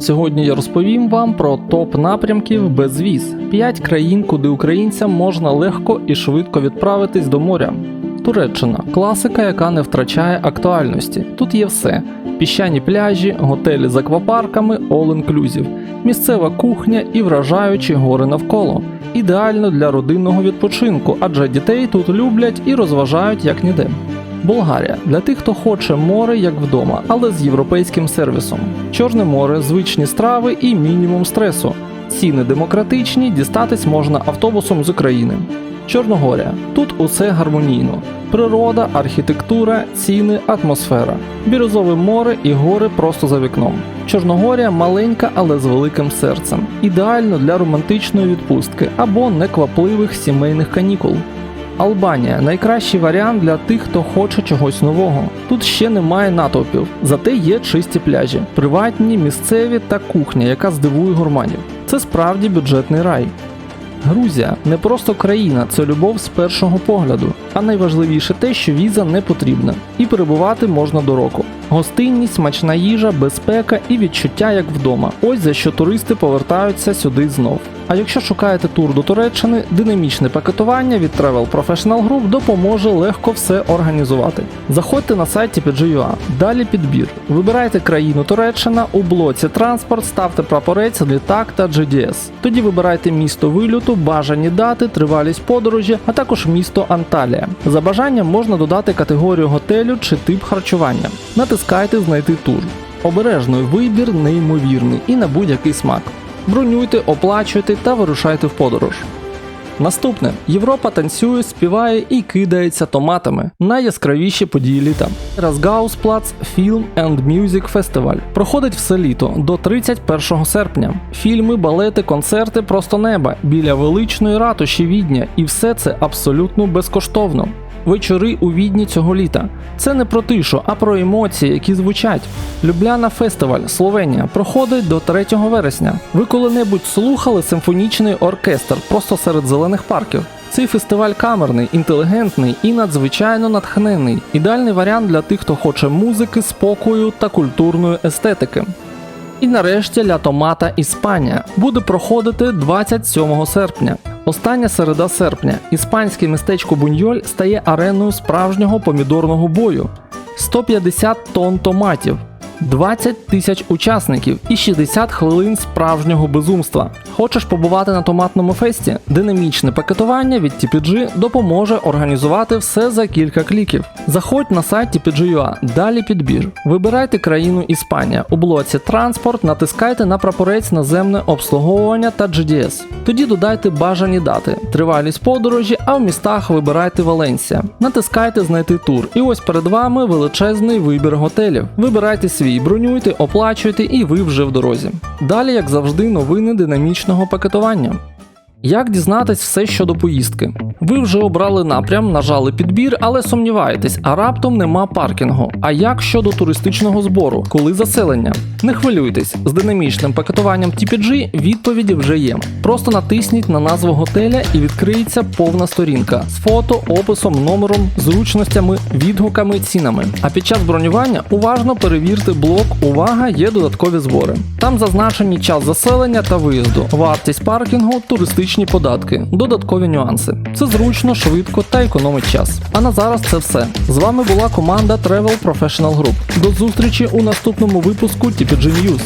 Сьогодні я розповім вам про топ напрямків без віз 5 країн, куди українцям можна легко і швидко відправитись до моря. Туреччина класика, яка не втрачає актуальності. Тут є все: піщані пляжі, готелі з аквапарками, all-inclusive, місцева кухня і вражаючі гори навколо. Ідеально для родинного відпочинку, адже дітей тут люблять і розважають як ніде. Болгарія для тих, хто хоче море як вдома, але з європейським сервісом. Чорне море, звичні страви і мінімум стресу. Ціни демократичні, дістатись можна автобусом з України. Чорногорія. Тут усе гармонійно: природа, архітектура, ціни, атмосфера, бірюзове море і гори просто за вікном. Чорногорія маленька, але з великим серцем. Ідеально для романтичної відпустки або неквапливих сімейних канікул. Албанія найкращий варіант для тих, хто хоче чогось нового. Тут ще немає натовпів, зате є чисті пляжі, приватні, місцеві та кухня, яка здивує гурманів. Це справді бюджетний рай. Грузія не просто країна, це любов з першого погляду. А найважливіше те, що віза не потрібна, і перебувати можна до року. Гостинність, смачна їжа, безпека і відчуття як вдома. Ось за що туристи повертаються сюди знов. А якщо шукаєте тур до Туреччини, динамічне пакетування від Travel Professional Group допоможе легко все організувати. Заходьте на сайт TPG.ua, далі підбір. Вибирайте країну Туреччина, у блоці транспорт ставте прапорець, літак та GDS. Тоді вибирайте місто вильоту, бажані дати, тривалість подорожі, а також місто Анталія. За бажанням можна додати категорію готелю чи тип харчування. Натискайте Знайти тур. Обережний вибір неймовірний і на будь-який смак. Бронюйте, оплачуйте та вирушайте в подорож. Наступне Європа танцює, співає і кидається томатами. Найяскравіші події літа. Разгаусплац Film and Music Festival проходить все літо до 31 серпня. Фільми, балети, концерти просто неба біля величної ратуші Відня, і все це абсолютно безкоштовно. Вечори у відні цього літа. Це не про тишу, а про емоції, які звучать. Любляна фестиваль Словенія проходить до 3 вересня. Ви коли-небудь слухали симфонічний оркестр просто серед зелених парків? Цей фестиваль камерний, інтелігентний і надзвичайно натхненний. Ідеальний варіант для тих, хто хоче музики, спокою та культурної естетики. І нарешті Ля Томата Іспанія буде проходити 27 серпня. Остання середа серпня. Іспанське містечко Буньоль стає ареною справжнього помідорного бою. 150 тонн томатів, 20 тисяч учасників і 60 хвилин справжнього безумства. Хочеш побувати на томатному фесті? Динамічне пакетування від TPG допоможе організувати все за кілька кліків. Заходь на сайт TPG.ua, далі підбір. Вибирайте країну Іспанія. У блоці транспорт натискайте на прапорець наземне обслуговування та GDS. Тоді додайте бажані дати, тривалість подорожі, а в містах вибирайте Валенсія. Натискайте знайти тур. І ось перед вами величезний вибір готелів. Вибирайте свій, бронюйте, оплачуйте і ви вже в дорозі. Далі, як завжди, новини динамічного пакетування. Як дізнатись все щодо поїздки? Ви вже обрали напрям, нажали підбір, але сумніваєтесь, а раптом нема паркінгу. А як щодо туристичного збору, коли заселення? Не хвилюйтесь, з динамічним пакетуванням TPG відповіді вже є. Просто натисніть на назву готеля і відкриється повна сторінка з фото, описом, номером, зручностями, відгуками, цінами. А під час бронювання уважно перевірте блок Увага, є додаткові збори. Там зазначені час заселення та виїзду, вартість паркінгу, туристичні податки, додаткові нюанси. Це зручно, швидко та економить час. А на зараз це все. З вами була команда Travel Professional Group. До зустрічі у наступному випуску TPG News.